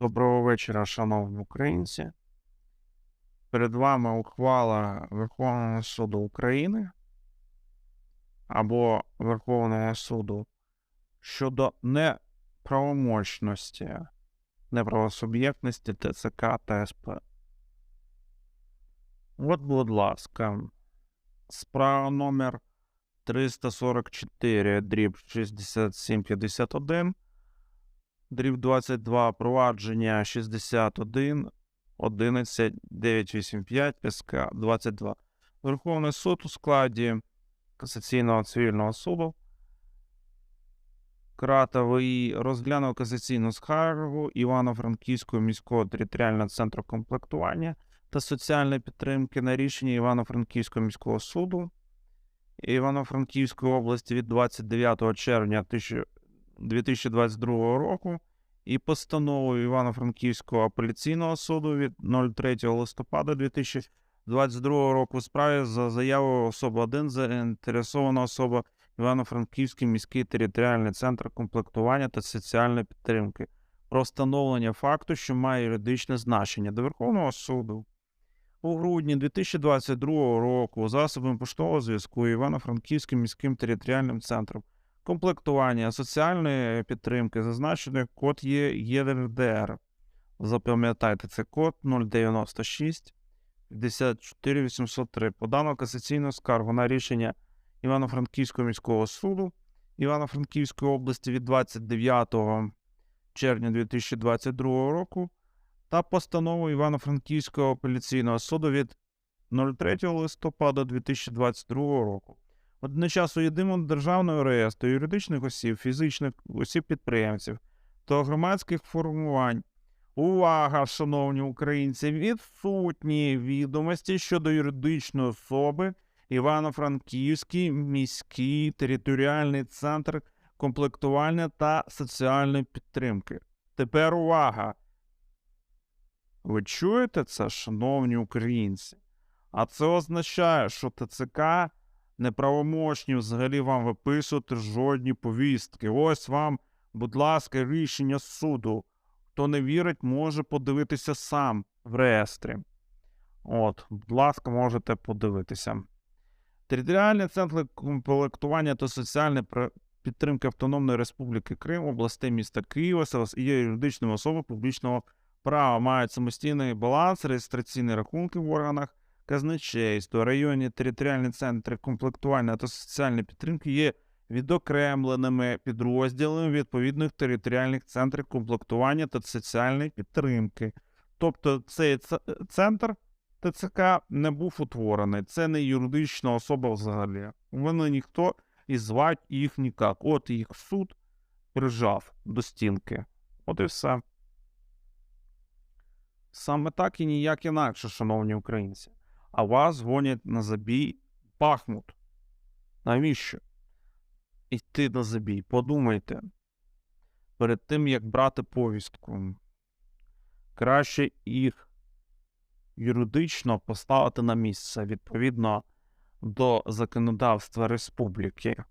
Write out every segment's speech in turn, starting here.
Доброго вечора, шановні українці. Перед вами ухвала Верховного суду України або Верховного суду щодо неправомочності, неправосуб'єктності ТЦК та СП. От, будь ласка, справа номер 344 дріб 6751 дріб 22, провадження 61, 11, 985, СК 22. Верховний суд у складі Касаційного цивільного суду Кратовий розглянув касаційну скаргу Івано-Франківського міського територіального центру комплектування та соціальної підтримки на рішення Івано-Франківського міського суду Івано-Франківської області від 29 червня 1000 2022 року і постановою Івано-Франківського апеляційного суду від 03 листопада 2022 року у справі за заявою особи 1 заінтересована особа Івано-Франківський міський територіальний центр комплектування та соціальної підтримки про встановлення факту, що має юридичне значення до Верховного суду. У грудні 2022 року засобами поштового зв'язку Івано-Франківським міським територіальним центром комплектування соціальної підтримки зазначений код є ЄРДР. Запам'ятайте, це код 096 54 803. Подано касаційну скаргу на рішення Івано-Франківського міського суду Івано-Франківської області від 29 червня 2022 року та постанову Івано-Франківського апеляційного суду від 03 листопада 2022 року. Одночасно єдиному державного реєстру юридичних осіб, фізичних осіб підприємців та громадських формувань. Увага, шановні українці, відсутні відомості щодо юридичної особи Івано-Франківський міський територіальний центр комплектування та соціальної підтримки. Тепер увага. Ви чуєте це, шановні українці? А це означає, що ТЦК неправомочні взагалі вам виписувати жодні повістки. Ось вам, будь ласка, рішення суду. Хто не вірить, може подивитися сам в реєстрі. От, будь ласка, можете подивитися. Територіальний центр комплектування та соціальної підтримки Автономної Республіки Крим, областей міста Києва є юридичними особами публічного права, мають самостійний баланс, реєстраційні рахунки в органах казначейства, районні територіальні центри комплектування та соціальної підтримки є відокремленими підрозділами відповідних територіальних центрів комплектування та соціальної підтримки. Тобто цей центр ТЦК не був утворений, це не юридична особа взагалі. Вони ніхто і звать їх ніяк. От їх суд прижав до стінки. От і все. Саме так і ніяк інакше, шановні українці а вас гонять на забій Бахмут. Навіщо? Йти на забій? Подумайте. Перед тим, як брати повістку, краще їх юридично поставити на місце відповідно до законодавства республіки,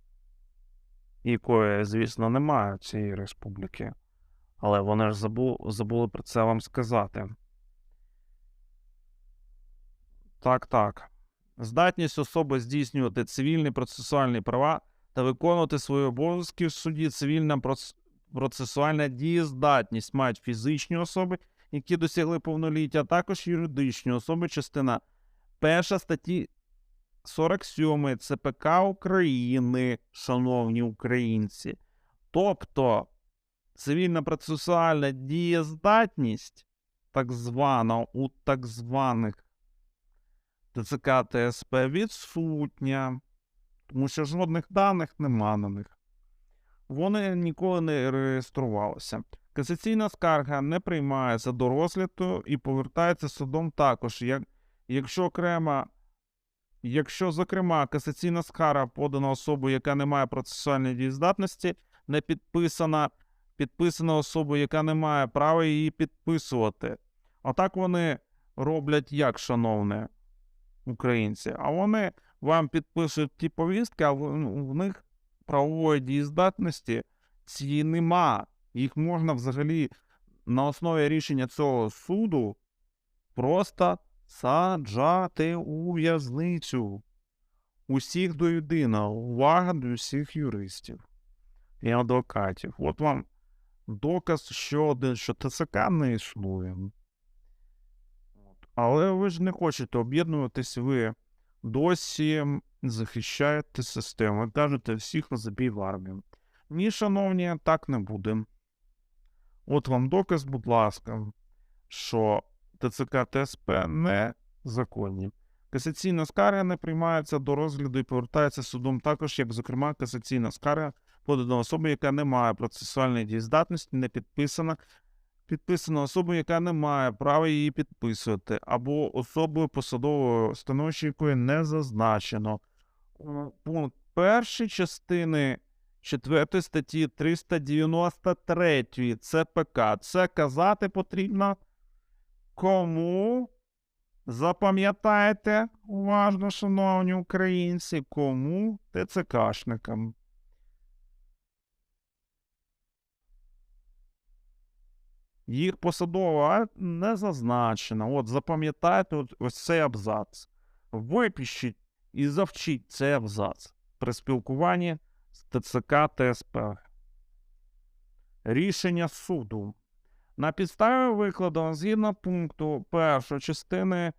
якої, звісно, немає цієї республіки. Але вони ж забу... забули про це вам сказати. Так, так. Здатність особи здійснювати цивільні процесуальні права та виконувати свої обов'язки в суді цивільна процесуальна дієздатність мають фізичні особи, які досягли повноліття, а також юридичні особи, частина перша статті 47 ЦПК України, шановні українці. Тобто цивільна процесуальна дієздатність, так звана у так званих ТЦК ТСП відсутня, тому що жодних даних нема на них. Вони ніколи не реєструвалися. Касаційна скарга не приймається до розгляду і повертається судом також, як, якщо окрема, якщо, зокрема, касаційна скарга подана особою, яка не має процесуальної дієздатності, не підписана, підписана особою, яка не має права її підписувати. Отак вони роблять як, шановне українці, а вони вам підписують ті повістки, а в, ну, них правової дієздатності цієї нема. Їх можна взагалі на основі рішення цього суду просто саджати у в'язницю. Усіх до єдиного. Увага до всіх юристів і адвокатів. От вам доказ що що ТЦК не існує. Але ви ж не хочете об'єднуватись, ви досі захищаєте систему. Кажете, всіх розобій в армію. Ні, шановні, так не буде. От вам доказ, будь ласка, що ТЦК ТСП незаконні. Касаційна скарга не приймається до розгляду і повертається судом також, як, зокрема, касаційна скарга подана особа, яка не має процесуальної дієздатності, не підписана, підписана особа, яка не має права її підписувати, або особою посадового становища, якої не зазначено. Пункт першої частини 4 статті 393 ЦПК. Це казати потрібно кому? Запам'ятайте уважно, шановні українці, кому ТЦКшникам. Їх посадова не зазначена. От запам'ятайте от ось цей абзац. Випишіть і завчіть цей абзац при спілкуванні з ТЦК ТСП. Рішення суду. На підставі викладу згідно пункту 1 частини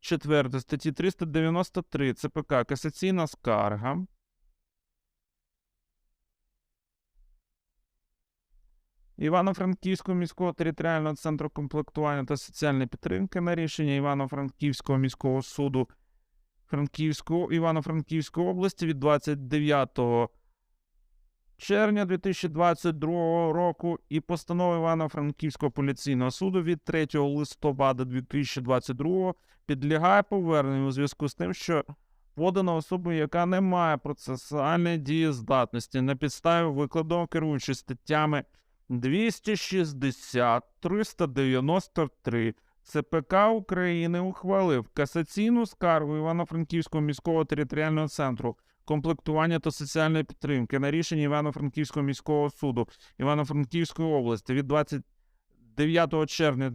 4 статті 393 ЦПК Касаційна скарга. Івано-Франківського міського територіального центру комплектування та соціальної підтримки на рішення Івано-Франківського міського суду Франківського Івано-Франківської області від 29 червня 2022 року і постанови Івано-Франківського поліційного суду від 3 листопада 2022 підлягає поверненню у зв'язку з тим, що подана особа, яка не має процесуальної дієздатності на підставі викладу, керуючись статтями 260 393 ЦПК України ухвалив касаційну скаргу Івано-Франківського міського територіального центру комплектування та соціальної підтримки на рішення Івано-Франківського міського суду Івано-Франківської області від 29 червня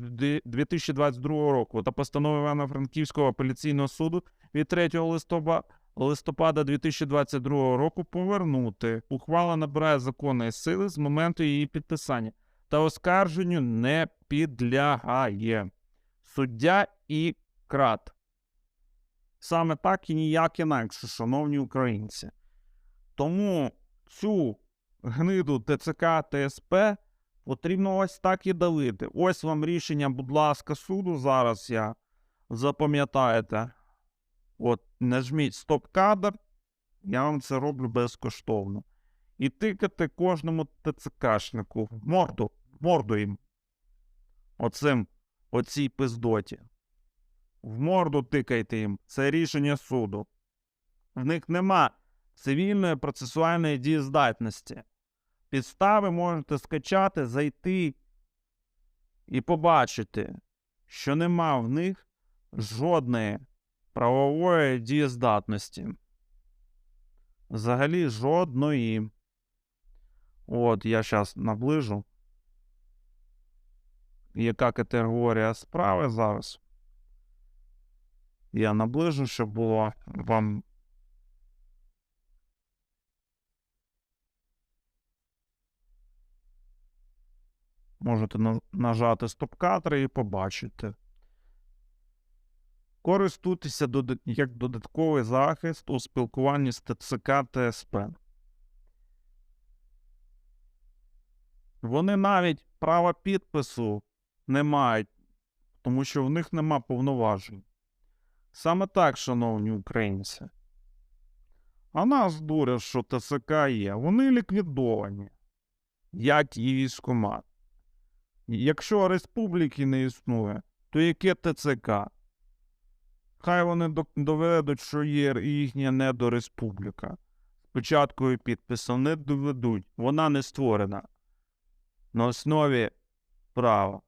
2022 року та постанови Івано-Франківського апеляційного суду від 3 листопада листопада 2022 року повернути. Ухвала набирає законної сили з моменту її підписання та оскарженню не підлягає. Суддя і крат. Саме так і ніяк інакше, шановні українці. Тому цю гниду ТЦК ТСП потрібно ось так і давити. Ось вам рішення, будь ласка, суду. Зараз я запам'ятаєте. От, нажміть стоп-кадр, я вам це роблю безкоштовно. І тикати кожному ТЦКшнику морду, морду їм. Оцим, оцій пиздоті. В морду тикайте їм. Це рішення суду. В них нема цивільної процесуальної дієздатності. Підстави можете скачати, зайти і побачити, що нема в них жодної правової дієздатності. Взагалі жодної. От, я зараз наближу. Яка категорія справи зараз? Я наближу, щоб було вам. Можете нажати стоп-кадр і побачити. Користуйтеся як додатковий захист у спілкуванні з ТЦК ТСП. Вони навіть права підпису не мають, тому що в них нема повноважень. Саме так, шановні українці. А нас дурять, що ТСК є. Вони ліквідовані, як і військомат. Якщо республіки не існує, то яке ТЦК? Хай вони доведуть, що є їхня недореспубліка. Спочатку і підписом не доведуть. Вона не створена на основі права.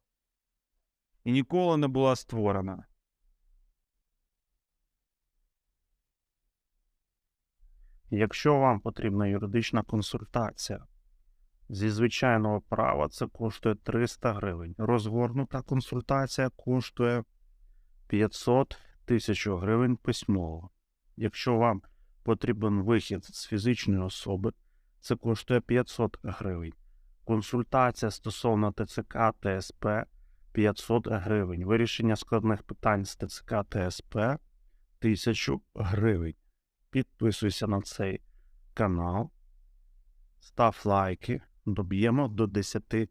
І ніколи не була створена. Якщо вам потрібна юридична консультація Зі звичайного права це коштує 300 гривень. Розгорнута консультація коштує 500 тисяч гривень письмово. Якщо вам потрібен вихід з фізичної особи, це коштує 500 гривень. Консультація стосовно ТЦК ТСП 500 гривень. Вирішення складних питань з ТЦК ТСП 1000 гривень. Підписуйся на цей канал, став лайки, доб'ємо до 10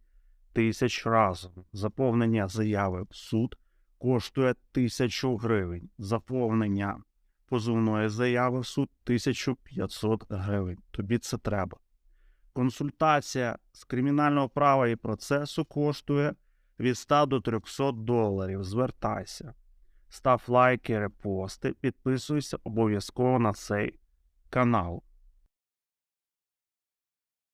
тисяч разом. Заповнення заяви в суд коштує 1000 гривень. Заповнення позовної заяви в суд 1500 гривень. Тобі це треба. Консультація з кримінального права і процесу коштує від 100 до 300 доларів. Звертайся. Став лайки, репости, підписуйся обов'язково на цей канал.